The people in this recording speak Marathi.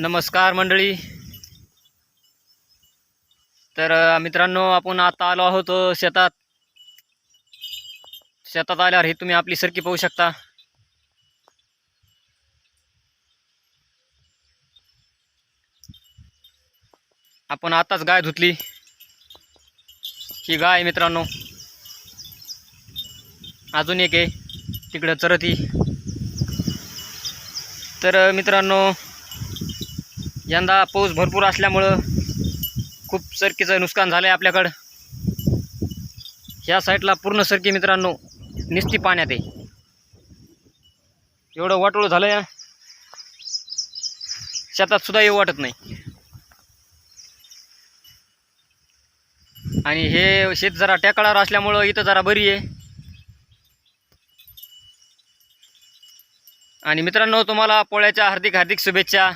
नमस्कार मंडळी. तर मित्रांनो आपण आता आलो आहोत शेतात. शेतात आल्यावर हे तुम्ही आपली सरकी पाहू शकता. आपण आताच गाय धुतली. ही गाय आहे मित्रांनो अजून एक आहे तिकडं चरती. तर मित्रांनो यंदा पाऊस भरपूर असल्यामुळं खूप सरकीचं नुकसान झालं आहे आपल्याकडं. ह्या साईडला पूर्ण सरकी मित्रांनो निस्ती पाण्यात आहे. एवढं वाटोळ झालं या शेतात सुद्धा येऊ वाटत नाही. आणि हे शेत जरा टेकळावर असल्यामुळं इथं जरा बरी आहे. आणि मित्रांनो तुम्हाला पोळ्याच्या हार्दिक हार्दिक शुभेच्छा.